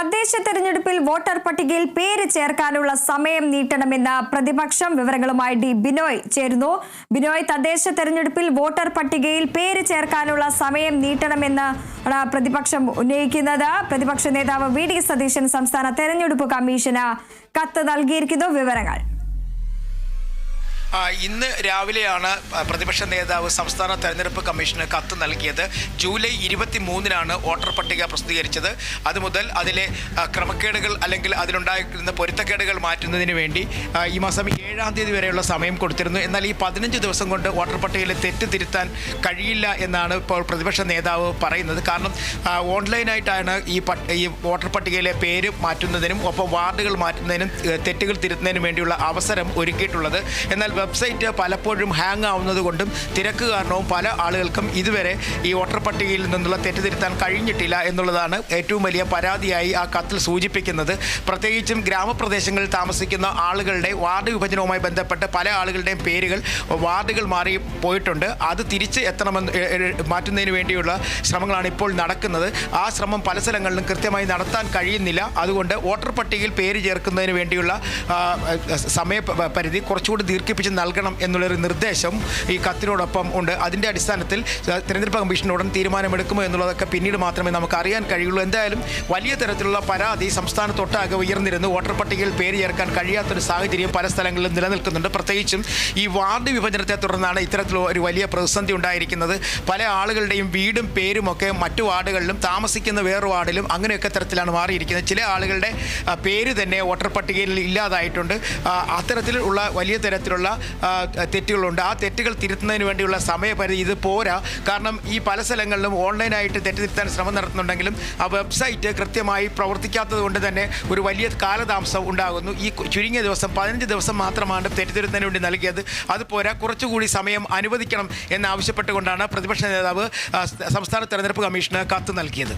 തദ്ദേശ തെരഞ്ഞെടുപ്പിൽ വോട്ടർ പട്ടികയിൽ പേര് ചേർക്കാനുള്ള സമയം നീട്ടണമെന്ന പ്രതിപക്ഷം വിവരങ്ങളുമായി ഡി ബിനോയ് ചേരുന്നു. ബിനോയ് തദ്ദേശ തെരഞ്ഞെടുപ്പിൽ വോട്ടർ പട്ടികയിൽ പേര് ചേർക്കാനുള്ള സമയം നീട്ടണമെന്ന് പ്രതിപക്ഷം ഉന്നയിക്കുന്നത്. പ്രതിപക്ഷ നേതാവ് വി ഡി സതീശൻ സംസ്ഥാന തെരഞ്ഞെടുപ്പ് കമ്മീഷന് കത്ത് നൽകിയിരിക്കുന്നു. വിവരങ്ങൾ ഇന്ന് രാവിലെയാണ് പ്രതിപക്ഷ നേതാവ് സംസ്ഥാന തെരഞ്ഞെടുപ്പ് കമ്മീഷന് കത്ത് നൽകിയത്. ജൂലൈ ഇരുപത്തി മൂന്നിനാണ് വോട്ടർ പട്ടിക പ്രസിദ്ധീകരിച്ചത്. അതുമുതൽ അതിലെ ക്രമക്കേടുകൾ അല്ലെങ്കിൽ അതിലുണ്ടായിരുന്ന പൊരുത്തക്കേടുകൾ മാറ്റുന്നതിന് വേണ്ടി ഈ മാസം ഏഴാം തീയതി വരെയുള്ള സമയം കൊടുത്തിരുന്നു. എന്നാൽ ഈ പതിനഞ്ച് ദിവസം കൊണ്ട് വോട്ടർ പട്ടികയിൽ തെറ്റ് തിരുത്താൻ കഴിയില്ല എന്നാണ് ഇപ്പോൾ പ്രതിപക്ഷ നേതാവ് പറയുന്നത്. കാരണം ഓൺലൈനായിട്ടാണ് ഈ ഈ വോട്ടർ പട്ടികയിലെ പേര് മാറ്റുന്നതിനും ഒപ്പം വാർഡുകൾ മാറ്റുന്നതിനും തെറ്റുകൾ തിരുത്തുന്നതിനും വേണ്ടിയുള്ള അവസരം ഒരുക്കിയിട്ടുള്ളത്. എന്നാൽ വെബ്സൈറ്റ് പലപ്പോഴും ഹാങ് ആവുന്നത് കൊണ്ടും തിരക്ക് കാരണവും പല ആളുകൾക്കും ഇതുവരെ ഈ വോട്ടർ പട്ടികയിൽ നിന്നുള്ള തെറ്റ് തിരുത്താൻ കഴിഞ്ഞിട്ടില്ല എന്നുള്ളതാണ് ഏറ്റവും വലിയ പരാതിയായി ആ കത്തിൽ സൂചിപ്പിക്കുന്നത്. പ്രത്യേകിച്ചും ഗ്രാമപ്രദേശങ്ങളിൽ താമസിക്കുന്ന ആളുകളുടെ വാർഡ് വിഭജനവുമായി ബന്ധപ്പെട്ട് പല ആളുകളുടെയും പേരുകൾ വാർഡുകൾ മാറി പോയിട്ടുണ്ട്. അത് തിരിച്ച് എത്തണമെന്ന് മാറ്റുന്നതിന് വേണ്ടിയുള്ള ശ്രമങ്ങളാണ് ഇപ്പോൾ നടക്കുന്നത്. ആ ശ്രമം പല സ്ഥലങ്ങളിലും കൃത്യമായി നടത്താൻ കഴിയുന്നില്ല. അതുകൊണ്ട് വോട്ടർ പട്ടികയിൽ പേര് ചേർക്കുന്നതിന് വേണ്ടിയുള്ള സമയ പരിധി കുറച്ചുകൂടി ദീർഘിപ്പിച്ച് നൽകണം എന്നുള്ളൊരു നിർദ്ദേശം ഈ കത്തിനോടൊപ്പം ഉണ്ട്. അതിന്റെ അടിസ്ഥാനത്തിൽ തിരഞ്ഞെടുപ്പ് കമ്മീഷൻ ഉടൻ തീരുമാനമെടുക്കുമോ എന്നുള്ളതൊക്കെ പിന്നീട് മാത്രമേ നമുക്ക് അറിയാൻ കഴിയുള്ളൂ. എന്തായാലും വലിയ തരത്തിലുള്ള പരാതി സംസ്ഥാനത്തൊട്ടാകെ ഉയർന്നിരുന്നു. വോട്ടർ പട്ടികയിൽ പേര് ചേർക്കാൻ കഴിയാത്തൊരു സാഹചര്യം പല സ്ഥലങ്ങളിലും നിലനിൽക്കുന്നുണ്ട്. പ്രത്യേകിച്ചും ഈ വാർഡ് വിഭജനത്തെ തുടർന്നാണ് ഇത്തരത്തിലുള്ള ഒരു വലിയ പ്രതിസന്ധി ഉണ്ടായിരിക്കുന്നത്. പല ആളുകളുടെയും വീടും പേരും ഒക്കെ മറ്റു വാർഡുകളിലും താമസിക്കുന്ന വേറെ വാർഡിലും അങ്ങനെയൊക്കെ തരത്തിലാണ് മാറിയിരിക്കുന്നത്. ചില ആളുകളുടെ പേര് തന്നെ വോട്ടർ പട്ടികയിൽ ഇല്ലാതായിട്ടുണ്ട്. അത്തരത്തിലുള്ള വലിയ തരത്തിലുള്ള തെറ്റുകളുണ്ട്. ആ തെറ്റുകൾ തിരുത്തുന്നതിന് വേണ്ടിയുള്ള സമയപരിധി ഇത് പോരാ. കാരണം ഈ പല സ്ഥലങ്ങളിലും ഓൺലൈനായിട്ട് തെറ്റ് തിരുത്താൻ ശ്രമം നടത്തുന്നുണ്ടെങ്കിലും ആ വെബ്സൈറ്റ് കൃത്യമായി പ്രവർത്തിക്കാത്തത് കൊണ്ട് തന്നെ ഒരു വലിയ കാലതാമസം ഉണ്ടാകുന്നു. ഈ ചുരുങ്ങിയ ദിവസം പതിനഞ്ച് ദിവസം മാത്രമാണ് തെറ്റ് തിരുത്തുന്നതിന് വേണ്ടി നൽകിയത്. അത് പോരാ. കുറച്ചുകൂടി സമയം അനുവദിക്കണം എന്നാവശ്യപ്പെട്ടുകൊണ്ടാണ് പ്രതിപക്ഷ നേതാവ് സംസ്ഥാന തെരഞ്ഞെടുപ്പ് കമ്മീഷന് കത്ത് നൽകിയത്.